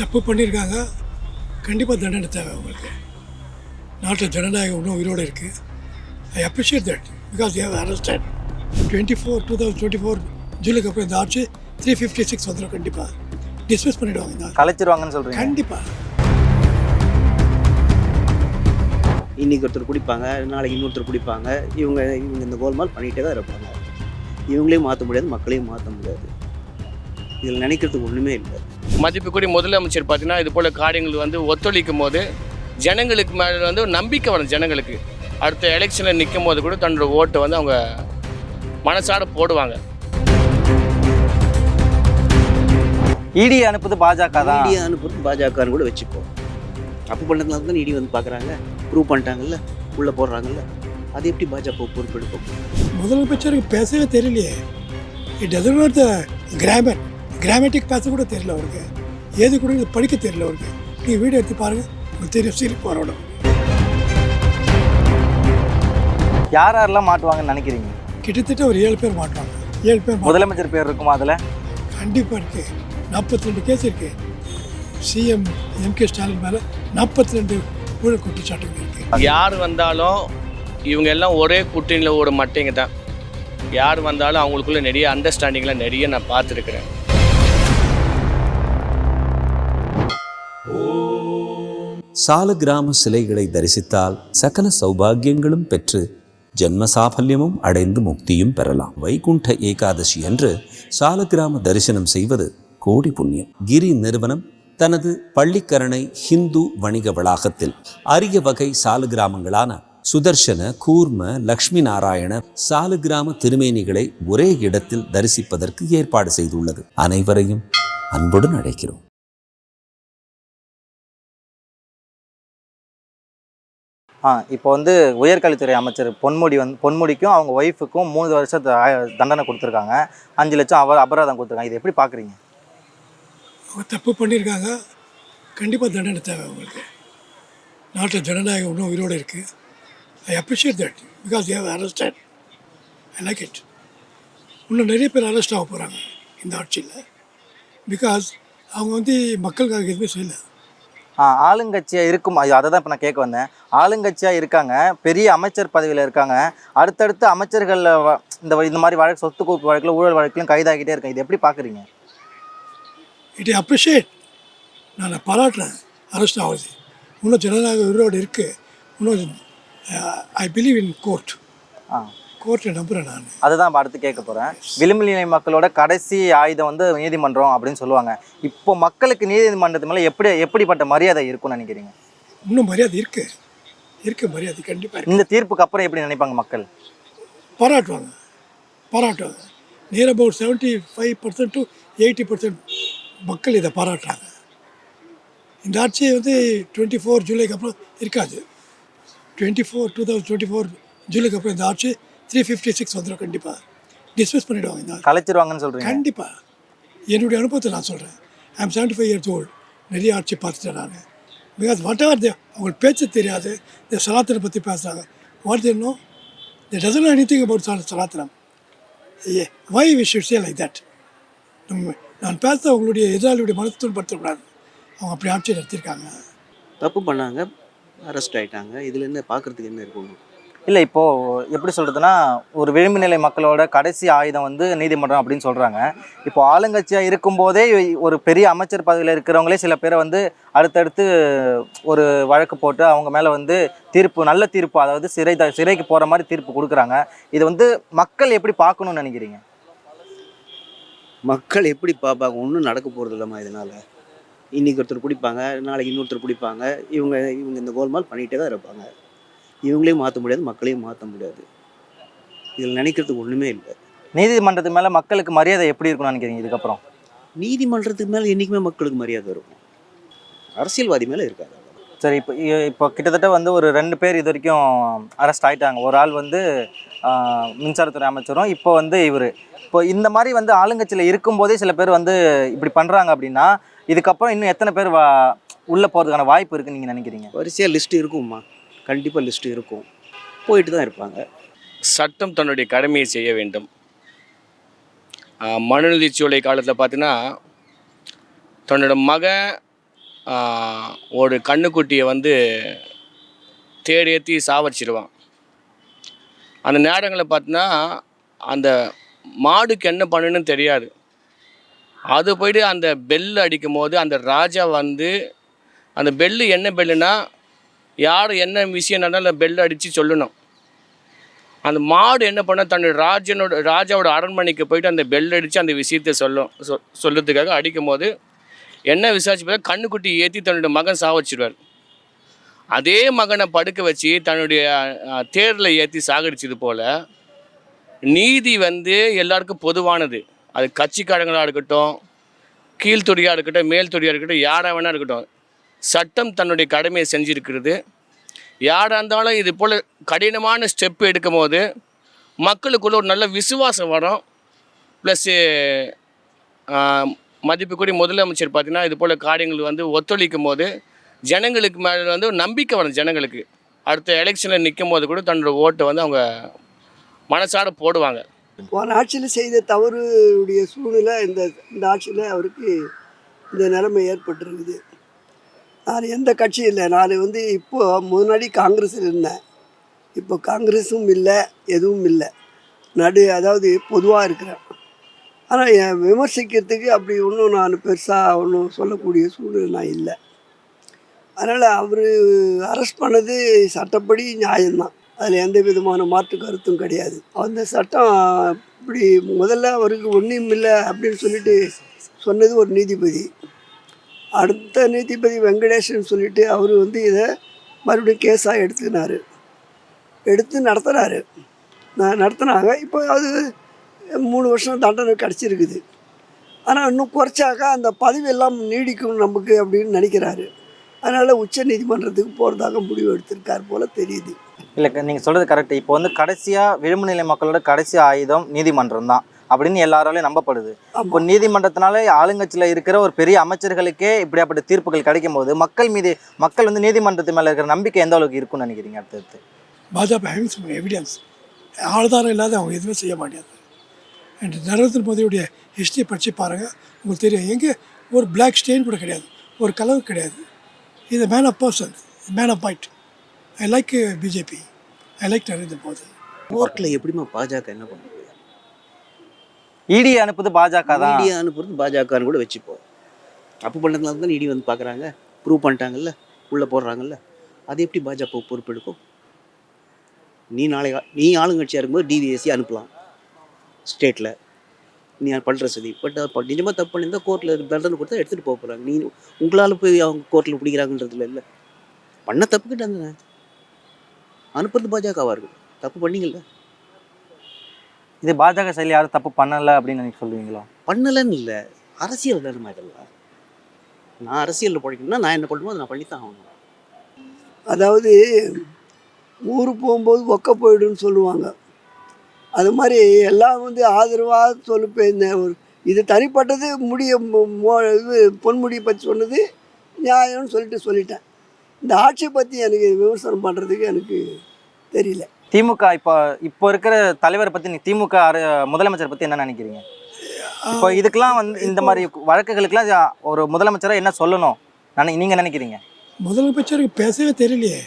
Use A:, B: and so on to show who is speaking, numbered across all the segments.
A: தப்பு பண்ணியிருக்காங்க. கண்டிப்பாக தண்டனை தேவை அவங்களுக்கு. நாட்டில் ஜனநாயகம் இன்னும் உயிரோடு இருக்குது I appreciate that because they understand twenty four two thousand twenty four ஜூலைக்கு அப்புறம் இந்த ஆட்சி த்ரீ ஃபிஃப்டி சிக்ஸ் வந்துடும் கண்டிப்பாக டிஸ்மிஸ் பண்ணிவிடுவாங்க.
B: கலைச்சிருவாங்கன்னு சொல்றீங்க.
A: கண்டிப்பாக
C: இன்னைக்கு ஒருத்தர் குடிப்பாங்க நாளைக்கு இன்னொருத்தர் குடிப்பாங்க. இவங்க இவங்க இந்த கோல்மால் பண்ணிகிட்டே தான் இருப்பாங்க. இவங்களையும் மாற்ற முடியாது மக்களையும் மாற்ற முடியாது. இதில் நினைக்கிறதுக்கு ஒன்றுமே இல்லை.
D: மதிப்புக்குரிய முதலமைச்சர் பார்த்தீங்கன்னா இது போல் காரியங்கள் வந்து ஒத்துழைக்கும் போது ஜனங்களுக்கு மேலே வந்து ஒரு நம்பிக்கை வரும் ஜனங்களுக்கு. அடுத்த எலெக்ஷனில் நிற்கும் போது கூட தன்னோட ஓட்டை வந்து அவங்க மனசார போடுவாங்க.
B: இடி அனுப்புது பாஜக தான்.
C: இடி அனுப்புறது பாஜகன்னு கூட வச்சுக்கோ தப்பு பண்ணதுனால தான் இடி வந்து பார்க்குறாங்க ப்ரூவ் பண்ணிட்டாங்கல்ல? உள்ளே போடுறாங்கல்ல? அது எப்படி பாஜக பொறுப்பெடுக்கும்?
A: முதலமைச்சருக்கு பேசவே தெரியலையே. It doesn't not the grammar grammatic பேச கூட தெரியல அவருக்கு. ஏது கூட இது படிக்க தெரியல அவருக்கு. நீங்கள் வீடியோ எடுத்து பாருங்கள் உங்களுக்கு தெரியும் சிரிப்பு வரணும்
B: யார் யாரெல்லாம் மாட்டுவாங்கன்னு நினைக்கிறீங்க?
A: கிட்டத்தட்ட ஒரு ஏழு பேர் மாட்டுவாங்க. ஏழு பேர்.
B: முதலமைச்சர் பேர் இருக்குமா அதுல?
A: கண்டிப்பாக இருக்குது நாற்பத்தி ரெண்டு கேஸ் இருக்குது சிஎம் எம்கே ஸ்டாலின் மேலே நாற்பத்தி ரெண்டு ஊழல் குற்றச்சாட்டுகள் இருக்குது
D: யார் வந்தாலும் இவங்க எல்லாம் ஒரே கூட்டணியில் ஓட மாட்டேங்க தான் யார் வந்தாலும் அவங்களுக்குள்ள நிறைய அண்டர்ஸ்டாண்டிங்லாம் நிறைய நான் பார்த்துருக்குறேன்.
E: சாலக்கிராம சிலைகளை தரிசித்தால் சகல சௌபாகியங்களும் பெற்று ஜென்ம சாபல்யமும் அடைந்து முக்தியும் பெறலாம். வைகுண்ட ஏகாதசி அன்று சாலகிராம தரிசனம் செய்வது கோடி புண்ணியம். கிரி நிறுவனம் தனது பள்ளிக்கரணை ஹிந்து வணிக வளாகத்தில் அரிய வகை சாலுகிராமங்களான சுதர்சன கூர்ம லக்ஷ்மி நாராயண சாலுகிராம திருமேனிகளை ஒரே இடத்தில் தரிசிப்பதற்கு ஏற்பாடு செய்துள்ளது. அனைவரையும் அன்புடன் அழைக்கிறோம்.
B: ஆ இப்போ வந்து உயர்கல்வித்துறை அமைச்சர் பொன்முடி வந்து பொன்முடிக்கும் அவங்க ஒய்ஃபுக்கும் மூணு வருஷத்து தண்டனை கொடுத்துருக்காங்க. அஞ்சு லட்சம் அவர் அபராதம் கொடுத்துருக்காங்க. இது எப்படி பார்க்குறீங்க
A: அவங்க தப்பு பண்ணியிருக்காங்க கண்டிப்பாக தண்டனை தேவை அவங்களுக்கு. நாட்டில் ஜனநாயகம் இன்னும் உயிரோடு இருக்குது I appreciate that because they understand I like it இன்னும் நிறைய பேர் அரெஸ்ட் ஆக போகிறாங்க இந்த ஆட்சியில். பிகாஸ் அவங்க வந்து மக்களுக்காக எதுவுமே செய்யலை.
B: ஆளுங்கட்சியாக இருக்கும். அதை தான் இப்போ நான் கேட்க வந்தேன். ஆளுங்கட்சியாக இருக்காங்க பெரிய அமைச்சர் பதவியில் இருக்காங்க. அடுத்தடுத்து அமைச்சர்கள் இந்த இந்த மாதிரி வழக்கு சொத்து குவிப்பு வழக்கில் ஊழல் வழக்கிலும் கைதாகிட்டே இருக்காங்க இது எப்படி பார்க்குறீங்க
A: இட் அப்ரிஷியேட். நான் பாராட்டுறேன். அரெஸ்ட் ஆகுது இன்னும் ஜனநாயக உயிரோடு இருக்குது இன்னும் ஐ பிலீவ் இன் கோர்ட்
B: ஆ.
A: கோர்ட்டை நம்புகிறேன் நான்.
B: அதுதான் அடுத்து கேட்க போகிறேன் விளிம்பு நிலை மக்களோட கடைசி ஆயுதம் வந்து நீதிமன்றம் அப்படின்னு சொல்லுவாங்க. இப்போ மக்களுக்கு நீதிமன்றத்து மேலே எப்படி எப்படிப்பட்ட மரியாதை இருக்கும்னு நினைக்கிறீங்க?
A: இன்னும் மரியாதை இருக்குது இருக்குது மரியாதை கண்டிப்பாக
B: இந்த தீர்ப்புக்கு அப்புறம் எப்படி நினைப்பாங்க மக்கள்?
A: பாராட்டுவாங்க. பாராட்டுவாங்க. Near about seventy five percent to eighty percent மக்கள் இதை பாராட்டுறாங்க. இந்த ஆட்சி வந்து டுவெண்ட்டி ஃபோர் ஜூலைக்கு அப்புறம் இருக்காது. Twenty four two thousand twenty four ஜூலைக்கு அப்புறம் இந்த ஆட்சி த்ரீ ஃபிஃப்டி சிக்ஸ் வந்துடும் கண்டிப்பாக டிஸ்மிஸ் பண்ணிவிடுவாங்க இந்த
B: கலைச்சிருவாங்கன்னு சொல்கிறீங்க
A: கண்டிப்பாக என்னுடைய அனுபவத்தை நான் சொல்கிறேன் I am seventy five years old நிறைய ஆட்சி பார்த்துட்டேன் நான். பிகாஸ் வாட் எவர் தே அவங்களுக்கு பேச்சு தெரியாது. இந்த சலாத்தனை பற்றி பேசுகிறாங்க what they know they doesn't anything about சால சலாத்தனம் ஏ why we should say like that நம்ம நான் பேச அவங்களுடைய எதிராளியுடைய மனசு துன்படுத்தக்கூடாது அவங்க அப்படி ஆட்சி நடத்தியிருக்காங்க.
C: தப்பு பண்ணாங்க. அரெஸ்ட் ஆயிட்டாங்க. இதுல என்ன பார்க்கறதுக்கு என்ன இருக்கும்
B: இல்லை இப்போது எப்படி சொல்கிறதுனா ஒரு விளிம்பு நிலை மக்களோட கடைசி ஆயுதம் வந்து நீதிமன்றம் அப்படின்னு சொல்கிறாங்க இப்போ ஆளுங்கட்சியாக இருக்கும்போதே ஒரு பெரிய அமைச்சர் பதவியில் இருக்கிறவங்களே சில பேரை வந்து அடுத்தடுத்து ஒரு வழக்கு போட்டு அவங்க மேலே வந்து தீர்ப்பு நல்ல தீர்ப்பு அதாவது சிறை த சிறைக்கு போகிற மாதிரி தீர்ப்பு கொடுக்குறாங்க. இது வந்து மக்கள் எப்படி பார்க்கணும்னு நினைக்கிறீங்க?
C: மக்கள் எப்படி பார்ப்பாங்க? ஒன்றும் நடக்க போகிறது இல்லைம்மா இதனால். இன்னைக்கு ஒருத்தர் குடிப்பாங்க நாளைக்கு இன்னொருத்தர் குடிப்பாங்க. இவங்க இவங்க இந்த கோல்மால் பண்ணிகிட்டே தான் இருப்பாங்க. இவங்களையும் மாற்ற முடியாது மக்களையும் மாற்ற முடியாது. இதில் நினைக்கிறதுக்கு ஒன்றுமே இல்லை.
B: நீதிமன்றத்து மேலே மக்களுக்கு மரியாதை எப்படி இருக்கும்னு நினைக்கிறீங்க இதுக்கப்புறம்?
C: நீதிமன்றத்துக்கு மேலே என்றைக்குமே மக்களுக்கு மரியாதை இருக்கும். அரசியல்வாதி மேலே இருக்காது.
B: சரி இப்போ இப்போ கிட்டத்தட்ட வந்து ஒரு ரெண்டு பேர் இது வரைக்கும் அரெஸ்ட் ஆயிட்டாங்க. ஒரு ஆள் வந்து மின்சாரத்துறை அமைச்சரும் இப்போ வந்து இவர். இப்போ இந்த மாதிரி வந்து ஆளுங்கட்சியில் இருக்கும்போதே சில பேர் வந்து இப்படி பண்ணுறாங்க அப்படின்னா இதுக்கப்புறம் இன்னும் எத்தனை பேர் வா உள்ளே போகிறதுக்கான வாய்ப்பு இருக்குன்னு நீங்கள் நினைக்கிறீங்க?
C: வரிசையாக லிஸ்ட்டு இருக்கும்மா. கண்டிப்பாக லிஸ்ட்டு இருக்கும். போயிட்டு தான் இருப்பாங்க.
D: சட்டம் தன்னுடைய கடமையை செய்ய வேண்டும். ஆஹ் மனுநீதி சோலை காலத்தில் பார்த்தீங்கன்னா தன்னோட மகன் ஒரு கண்ணுக்குட்டியை வந்து தேடி ஏற்றி சாவடிச்சிடுவான் அந்த நேரங்களில் பார்த்தீங்கன்னா அந்த மாடுக்கு என்ன பண்ணுன்னு தெரியாது. அது போயிட்டு அந்த பெல் அடிக்கும் போது அந்த ராஜா வந்து அந்த பெல்லு என்ன பெல்லுனா யார் என்ன விஷயம் நடந்தாலும் பெல் அடித்து சொல்லணும். அந்த மாடு என்ன பண்ண தன்னுடைய ராஜனோட ராஜாவோட அரண்மனைக்கு போயிட்டு அந்த பெல் அடித்து அந்த விஷயத்தை சொல்லும். சொ சொல்லுறதுக்காக அடிக்கும் போது என்ன விசாரிச்சு பார்த்தா கண்ணுக்குட்டி ஏற்றி தன்னுடைய மகன் சாவச்சிடுவார் அதே மகனை படுக்க வச்சு தன்னுடைய தேரில் ஏற்றி சாகடிச்சது போல் நீதி வந்து எல்லாருக்கும் பொதுவானது. அது கட்சிக்காரங்களாக இருக்கட்டும் கீழ்த்துறையாக இருக்கட்டும் மேல் துறையாக இருக்கட்டும் யாராக வேணா இருக்கட்டும். சட்டம் தன்னுடைய கடமையை செஞ்சிருக்கிறது. யாராக இருந்தாலும் இது போல் கடினமான ஸ்டெப் எடுக்கும் போது மக்களுக்குள்ள ஒரு நல்ல விசுவாசம் வரும். ப்ளஸ்ஸு மதிப்புக்குரிய முதலமைச்சர் பார்த்தீங்கன்னா இது போல் காரியங்கள் வந்து ஒத்துழைக்கும் போது ஜனங்களுக்கு மேலே வந்து ஒரு நம்பிக்கை வரும் ஜனங்களுக்கு. அடுத்த எலெக்ஷனில் நிற்கும் போது கூட தன்னோட ஓட்டை வந்து அவங்க மனசார போடுவாங்க.
F: போன ஆட்சியில் செய்த தவறுடைய சூழ்நிலை இந்த இந்த ஆட்சியில் அவருக்கு இந்த நிலைமை ஏற்பட்டிருக்குது நான் எந்த கட்சியும் இல்லை. நான் வந்து இப்போ முன்னாடி காங்கிரஸில் இருந்தேன். இப்போ காங்கிரஸும் இல்லை எதுவும் இல்லை. நடு அதாவது பொதுவாக இருக்கிறேன். ஆனால் என் விமர்சிக்கிறதுக்கு அப்படி ஒன்றும் நான் பெருசாக ஒன்றும் சொல்லக்கூடிய சூழ்நிலை நான் இல்லை. அதனால் அவர் அரெஸ்ட் பண்ணது சட்டப்படி நியாயம்தான். அதில் எந்த விதமான மாற்று கருத்தும் கிடையாது. அந்த சட்டம் இப்படி முதல்ல அவருக்கு ஒன்றும் இல்லை அப்படின்னு சொல்லிட்டு சொன்னது ஒரு நீதிபதி. அடுத்த நீதிபதி வெங்கடேஷன் சொல்லிட்டு அவர் வந்து இதை மறுபடியும் கேஸாக எடுத்துக்கினாரு. எடுத்து நடத்துகிறாரு நான் நடத்துனாங்க. இப்போ அது மூணு வருஷம் தண்டனை கிடச்சிருக்குது. ஆனால் இன்னும் குறைச்சாக்கா அந்த பதவி எல்லாம் நீடிக்கும் நமக்கு அப்படின்னு நினைக்கிறாரு. அதனால் உச்ச நீதிமன்றத்துக்கு போகிறதாக முடிவு எடுத்திருக்கார் போல் தெரியுது.
B: இல்லை நீங்கள் சொல்கிறது கரெக்ட் இப்போ வந்து கடைசியாக விளிம்புநிலை மக்களோட கடைசி ஆயுதம் நீதிமன்றம் தான். அப்படின்னு எல்லாராலையும் நம்பப்படுது. இப்போ நீதிமன்றத்தினால ஆளுங்கட்சியில் இருக்கிற ஒரு பெரிய அமைச்சர்களுக்கே இப்படியாப்பட்ட தீர்ப்புகள் கிடைக்கும் போது மக்கள் மீது மக்கள் வந்து நீதிமன்றத்து மேலே இருக்கிற நம்பிக்கை எந்த அளவுக்கு இருக்கும்னு நினைக்கிறீங்க அடுத்தடுத்து
A: பாஜக ஹேவிங் சம் எவிடன்ஸ் ஆதாரம் இல்லாத அவங்க எதுவுமே செய்ய மாட்டாது அண்ட் நரேந்திர மோடியுடைய ஹிஸ்ட்ரி படித்து பாருங்கள் உங்களுக்கு தெரியும். எங்கே ஒரு பிளாக் ஸ்டெயின் கூட கிடையாது. ஒரு கலர் கிடையாது. இது man of person man of point I like BJP I like Narendra Modi.
C: கோர்ட்டில் எப்படிம்மா பாஜக என்ன பண்ண முடியும்
B: இடி அனுப்புது பாஜக தான்.
C: இடி அனுப்புறது பாஜகன்னு கூட வச்சுப்போம். தப்பு பண்ணதுனால தான் இடி வந்து பார்க்குறாங்க ப்ரூவ் பண்ணிட்டாங்கல்ல? உள்ளே போடுறாங்கல்ல? அது எப்படி பாஜக பொறுப்பெடுக்கும்? நீ நாளை நீ ஆளுங்கட்சியாக இருக்கும்போது டிவிஎஸ்சி அனுப்பலாம். ஸ்டேட்டில் நீ பண்ணுற சதி? பட் நிஜமாக தப்பு பண்ணியிருந்தால் கோர்ட்டில் தண்டனை கொடுத்தா எடுத்துகிட்டு போக போகிறாங்க நீ உங்களால் போய் அவங்க கோர்ட்டில் பிடிக்கிறாங்கன்றதுல இல்லை பண்ண தப்புக்கு அனுப்புறது பாஜகவாக இருக்கும். தப்பு பண்ணிங்கள்ல
B: இது பாஜக செயல் யாரும் தப்பு பண்ணல அப்படின்னு நீங்க சொல்லுவீங்களா?
C: பண்ணலைன்னு இல்லை. அரசியல் தானே இதெல்லாம். நான் அரசியலில் படிக்கணும்னா நான் என்ன பண்ணுமோ அதை நான் பண்ணித்தான் ஆகணும்.
F: அதாவது ஊருக்கு போகும்போது ஒக்க போயிடுன்னு சொல்லுவாங்க. அது மாதிரி எல்லாம் வந்து ஆதரவாக சொல்லு இந்த ஒரு இது தனிப்பட்டது முடிய இது பொன்முடியை பற்றி சொன்னது நியாயம்னு சொல்லிட்டு சொல்லிட்டேன். இந்த ஆட்சியை பற்றி எனக்கு விமர்சனம் பண்ணுறதுக்கு எனக்கு தெரியல.
B: திமுக இப்போ இப்போ இருக்கிற தலைவரை பற்றி நீ திமுக அர- முதலமைச்சர் பற்றி என்ன நினைக்கிறீங்க? இப்போ இதுக்கெல்லாம் வந்து இந்த மாதிரி வழக்குகளுக்கெல்லாம் ஒரு முதலமைச்சராக என்ன சொல்லணும்? நான் நீங்கள் நினைக்கிறீங்க?
A: முதலமைச்சருக்கு பேசவே தெரியலையே.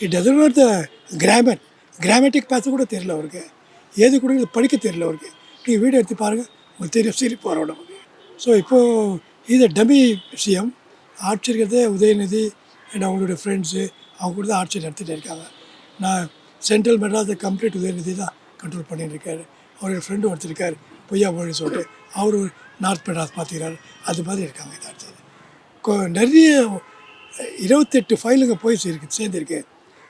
A: It doesn't not the grammar grammatic பேச கூட தெரியல அவருக்கு. ஏது கூட படிக்க தெரியல அவருக்கு. நீங்கள் வீடியோ எடுத்து பாருங்கள் உங்களுக்கு தெரியும் சீரி வரும் ஸோ இப்போது இது டமி விஷயம். ஆட்சி இருக்கிறதே உதயநிதி அண்ட் அவங்களுடைய ஃப்ரெண்ட்ஸு அவங்க கூட தான் ஆட்சி நடத்திட்டு இருக்காங்க. நான் சென்ட்ரல் மெட்ராஸ் கம்ப்ளீட் உதயநிதி தான் கண்ட்ரோல் பண்ணிட்டு இருக்காரு அவருடைய ஃப்ரெண்டு ஒருத்தர் இருக்கார் பொய்யா மொழி சொல்லிட்டு அவர் நார்த் மெட்ராஸ் பார்த்துக்கிறாரு அது மாதிரி இருக்காங்க ஆட்சியில் கொ- நிறைய இருபத்தெட்டு ஃபைலுங்க போய் இருக்கு சேர்ந்துருக்கு.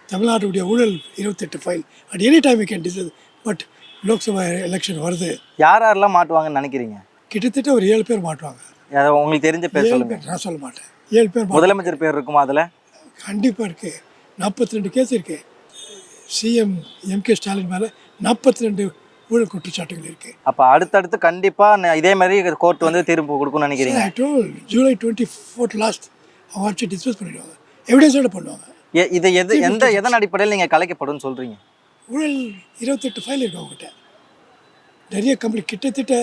A: தமிழ்நாட்டுடைய ஊழல் இருபத்தெட்டு file at any time can decide but Lok Sabha election வருது.
B: யார் யாரெல்லாம் மாட்டுவாங்கன்னு நினைக்கிறீங்க?
A: கிட்டத்தட்ட ஒரு ஏழு பேர் மாட்டுவாங்க.
B: உங்களுக்கு தெரிஞ்ச பேர்
A: ஏழு பேர் நான் சொல்ல மாட்டேன். ஏழு பேர்.
B: முதலமைச்சர் பேர் இருக்குமா அதுல?
A: கண்டிப்பாக இருக்குது நாற்பத்தி ரெண்டு கேஸ் இருக்குது சிஎம் எம்கே ஸ்டாலின் மேலே நாற்பத்தி ரெண்டு ஊழல் குற்றச்சாட்டுகள் இருக்குது
B: அப்ப அடுத்தடுத்து கண்டிப்பா ந- இதே மாதிரி கோர்ட் வந்து தீர்ப்பு கொடுக்கும்னு நினைக்கிறீங்க?
A: ஜூலை டுவெண்ட்டி ஃபோர்த் லாஸ்ட் அவங்க ஆட்சி டிஸ்போஸ் பண்ணிடுவாங்க. எவிடன்ஸோட பண்ணுவாங்க
B: இது எது எந்த எதன் அடிப்படையில் நீங்க கலைக்கப்படும் சொல்றீங்க?
A: ஊழல் இருபத்தெட்டு ஃபைல் இருக்கு அவங்ககிட்ட. நிறைய கம்ப்ளைண்ட் கிட்டத்தட்ட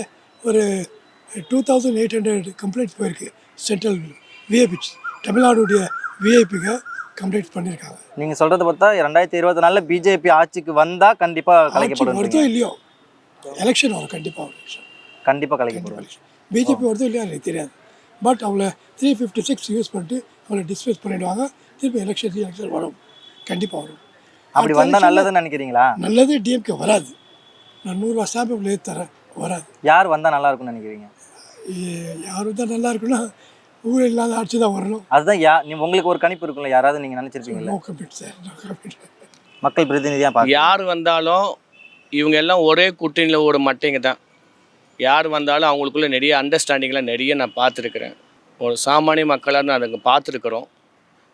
A: ஒரு two thousand eight hundred complaints போயிருக்கு. சென்ட்ரல் விஏபி தமிழ்நாடுடைய விஐபிக்கு கம்ப்ளீட் பண்ணியிருக்காங்க
B: நீங்க சொல்றத பார்த்தா ரெண்டாயிரத்தி இருபத்தி நாலுல பிஜேபி ஆட்சிக்கு வந்தா கண்டிப்பா
A: ஆட்சி
B: கலைக்கப்படும்
A: வருதோ இல்லையோ எலெக்ஷன் வரும். கண்டிப்பாக எலெக்ஷன்
B: கண்டிப்பா கலைக்கப்படும்.
A: பிஜேபி வருதோ இல்லையா எனக்கு தெரியாது. பட் அவங்கள த்ரீ ஃபிஃப்டி சிக்ஸ் யூஸ் பண்ணிட்டு அவங்கள டிஸ்மிஸ் பண்ணிடுவாங்க. திருப்பி எலெக்ஷன் எலெக்ஷன் வரும். கண்டிப்பாக வரும்.
B: அப்படி
A: அடுத்த
B: வந்தா
A: election ல
B: நல்லதுன்னு நினைக்கிறீங்களா?
A: நல்லது டிஎம்கே வராது. நான் நூறுரூவா ஸ்டாம்ப் ஏற்றி தரேன். வராது.
B: யார் வந்தா நல்லா இருக்கும்னு நினைக்கிறீங்க?
A: யாரு தான் நல்லா இருக்குன்னா ஊழல் இல்லாத ஆட்சி தான் வரணும்.
B: அதுதான் யா நீ உங்களுக்கு ஒரு கணிப்பு இருக்கும்ல யாராவது நீங்க நினைச்சிருப்பீங்கல்ல?
A: No commit sir no commit
B: மக்கள் பிரதிநிதியா பாக்க
D: யார் வந்தாலும் இவங்க எல்லாம் ஒரே கூட்டணியில் ஓட மாட்டேங்க தான். யார் வந்தாலும் அவங்களுக்குள்ள நிறைய அண்டர்ஸ்டாண்டிங்லாம் நிறைய நான் பார்த்துருக்குறேன். ஒரு சாமானிய மக்களாக நான் அதுங்க பார்த்துருக்குறோம்.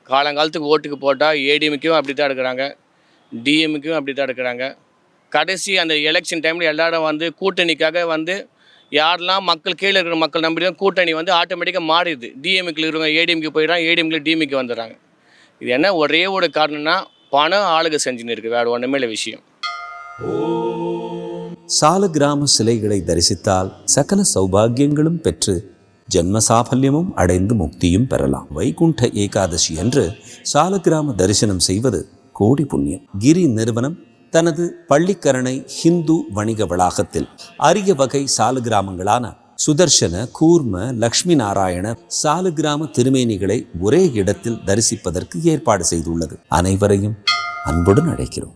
D: காலங்காலத்துக்கு ஓட்டுக்கு போட்டால் ஏடிஎம்க்கும் அப்படி தான் எடுக்கிறாங்க. டிஎம்க்கும் அப்படி தான் எடுக்கிறாங்க. கடைசி அந்த எலெக்ஷன் டைமில் எல்லாரும் வந்து கூட்டணிக்காக வந்து யாரெல்லாம் மக்கள் கீழே இருக்கிற மக்கள் நம்பி தான் கூட்டணி வந்து ஆட்டோமேட்டிக்காக மாறிடுது. டிஎம்க்கு இருக்கிறவங்க ஏடிஎம்க்கு போயிடறாங்க ஏடிஎம்கில் டிஎம்க்கு வந்துடுறாங்க. இது என்ன ஒரே ஒரு காரணம்னா பணம் ஆளுக செஞ்சுன்னு இருக்குது வேறு ஒன்றுமே இல்லை விஷயம்.
E: சாலக்கிராம சிலைகளை தரிசித்தால் சகல சௌபாகியங்களும் பெற்று ஜென்ம சாபல்யமும் அடைந்து முக்தியும் பெறலாம். வைகுண்ட ஏகாதசி என்று கிராம தரிசனம் செய்வது கோடி புண்ணியம். கிரி நிறுவனம் தனது பள்ளிக்கரணை ஹிந்து வணிக வளாகத்தில். அரிய வகை சாலு கிராமங்களான சுதர்சன கூர்ம லக்ஷ்மி நாராயண சாலு கிராம திருமேனிகளை ஒரே இடத்தில் தரிசிப்பதற்கு ஏற்பாடு செய்துள்ளது. அனைவரையும் அன்புடன் அழைக்கிறோம்.